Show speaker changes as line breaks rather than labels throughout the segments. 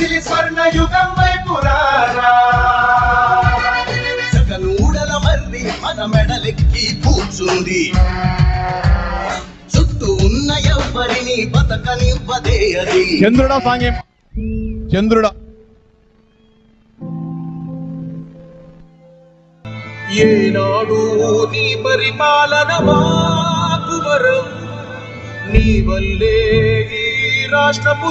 వదిలి స్వర్ణ యుగం వైపు రారా
జగనూడల మర్రి మన మెడలెక్కి కూర్చుంది. చుట్టూ ఉన్న ఎవ్వరిని బతకనివ్వదే అది.
చంద్రుడా సాంగ్యం చంద్రుడా.
ఏనాడు నీ పరిపాలన మాకు వరం. నీ వల్లే ఈ రాష్ట్రపు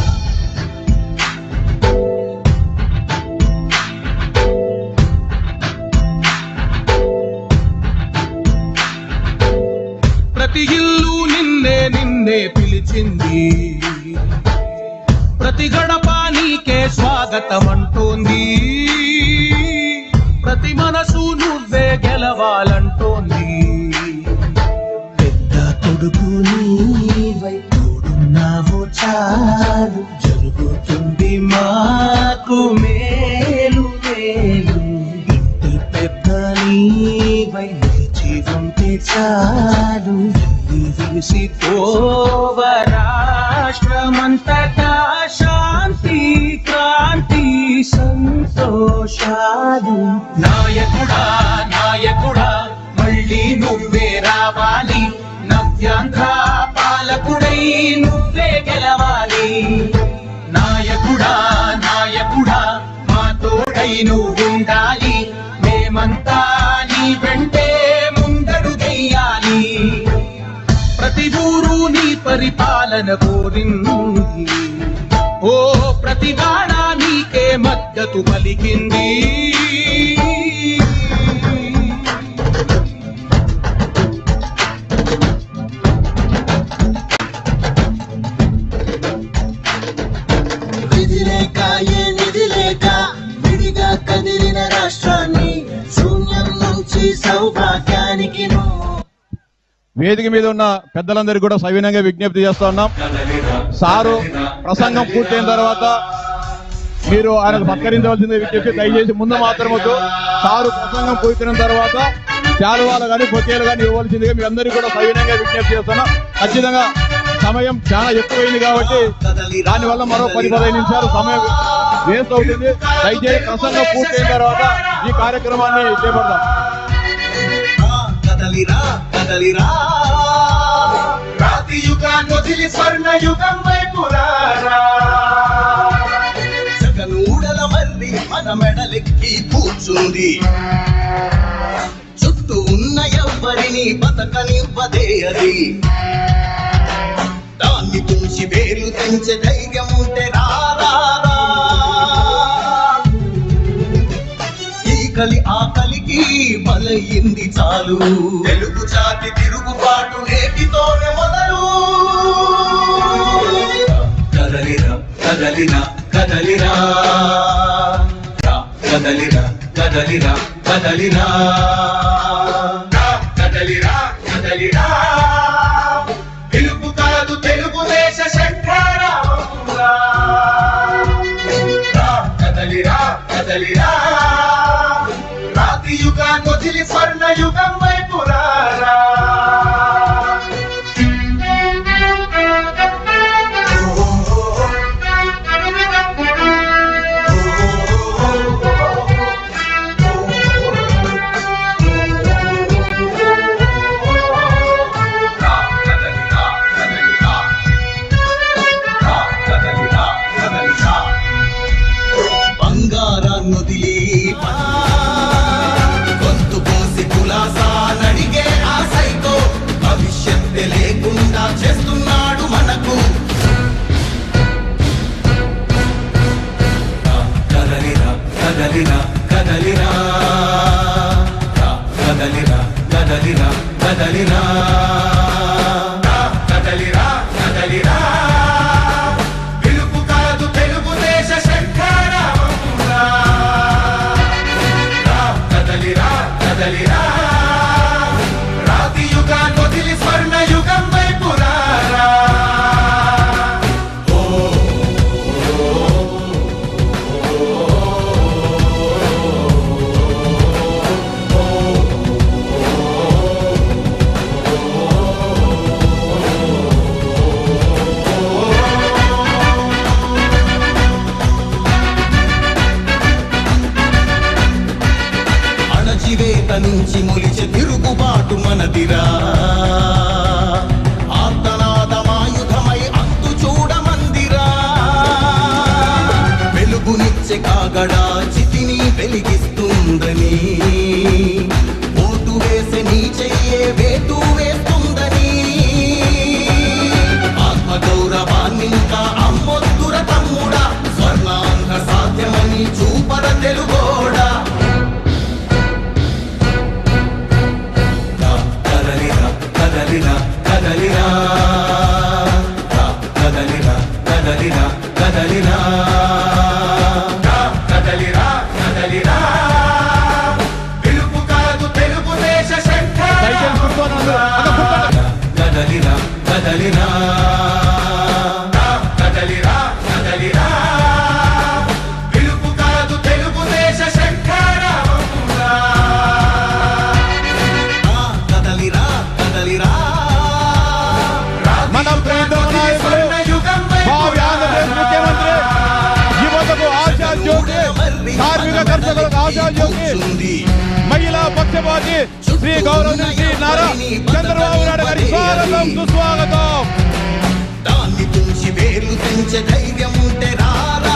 నిన్నే పిలిచింది. ప్రతి గడప నీకే స్వాగతం అంటోంది ప్రతి మనసు నువ్వే గెలవాలంటోంది.
పెద్ద కొడుకు నీవై చాలు. జరుగుతుంది మాకు మేలు మేలు. ఇంటి పెద్ద నీవై ఉంటే చాలు. విసి
ఓవ రాష్ట్రమంతటా శాంతి క్రాంతి
సంతోషాలు.
నాయకుడా నాయకుడా మళ్ళీ నువ్వే రావాలి. పరిపాలన కోరింది ఓ ప్రతి వాడ నీకే మద్దతు పలికింది.
వేదిక మీద ఉన్న పెద్దలందరికీ కూడా సవినంగా విజ్ఞప్తి చేస్తా ఉన్నాం. సారు ప్రసంగం పూర్తయిన తర్వాత మీరు ఆయనకు సత్కరించవలసింది విజ్ఞప్తి దయచేసి ముందు మాత్రం వద్దు. సారు ప్రసంగం పూర్తయిన తర్వాత శాలువాలు కానీ బొకేలు కానీ ఇవ్వవలసిందిగా మీ అందరికీ కూడా సవినంగా విజ్ఞప్తి చేస్తున్నాం ఖచ్చితంగా సమయం చాలా ఎక్కువైంది కాబట్టి దానివల్ల మరో పది పదహైదు నిమిషాలు సమయం వేస్ట్ అవుతుంది. దయచేసి ప్రసంగం పూర్తయిన తర్వాత ఈ కార్యక్రమాన్ని చేపడదాం.
కదలిరా.
రాతి యుగాన్ని వదిలి స్వర్ణ యుగం వైపు రారా.
జగనూడల మన మెడలెక్కి కూర్చుంది. చుట్టూ ఉన్న ఎవ్వరిని బతకనివ్వదే అది. దాన్ని తుంచి వేలు తెంచే ధైర్యం ఉంటే రారా. ఈ కలి ఆ కలి ఆకలికి బలయింది చాలు. తెలుగు జాతి తిరుగుబాటు నేటితోనే మొదలు. కదలిరా కదలిరా కదలిరా. రా, కదలిరా కదలిరా కదలిరా.
కదిలి స్వర్ణయుగం వైపు
నదిలి కదలినా. కాగడా చితిని వెలిగి కదలిరా. కదలిరా కదలిరా కదలిరా.
పిలుపు కాదు తెలుగుదేశ శంఖారావంగా.
కదలిరా కదలిరా.
మన ప్రియతమ నాయకులు
స్వర్ణ యుగం వైపు
భావి ఆంధ్రప్రదేశ్ ముఖ్యమంత్రి యువతకు ఆశా జ్యోతి కార్మిక కర్షకులకు ఆశా జ్యోతి. మహిళా శ్రీ గౌరవ శ్రీ నారా చంద్రబాబు నాయుడు గారి స్వాగతం సుస్వాగతం.
దాన్ని తుంచి వేలు తెంచే ధైర్యం ఉంటే
రారా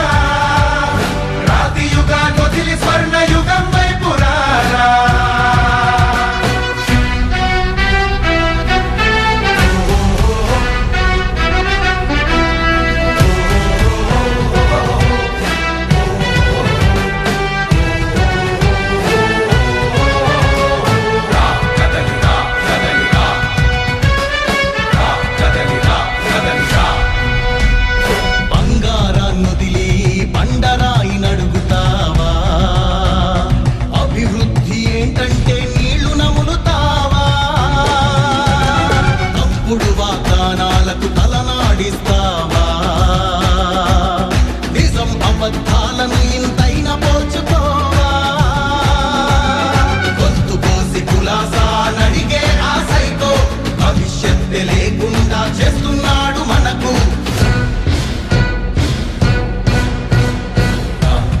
అబద్ధాలను ఇంతైన పోల్చుకోవా? గొంతు పోసి భవిష్యత్ లేకుండా చేస్తున్నాడు మనకు.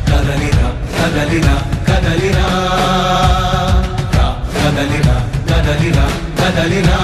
కదలిరా కదలిరా కదలిరా కదలిరా
కదలిరా కదలిరా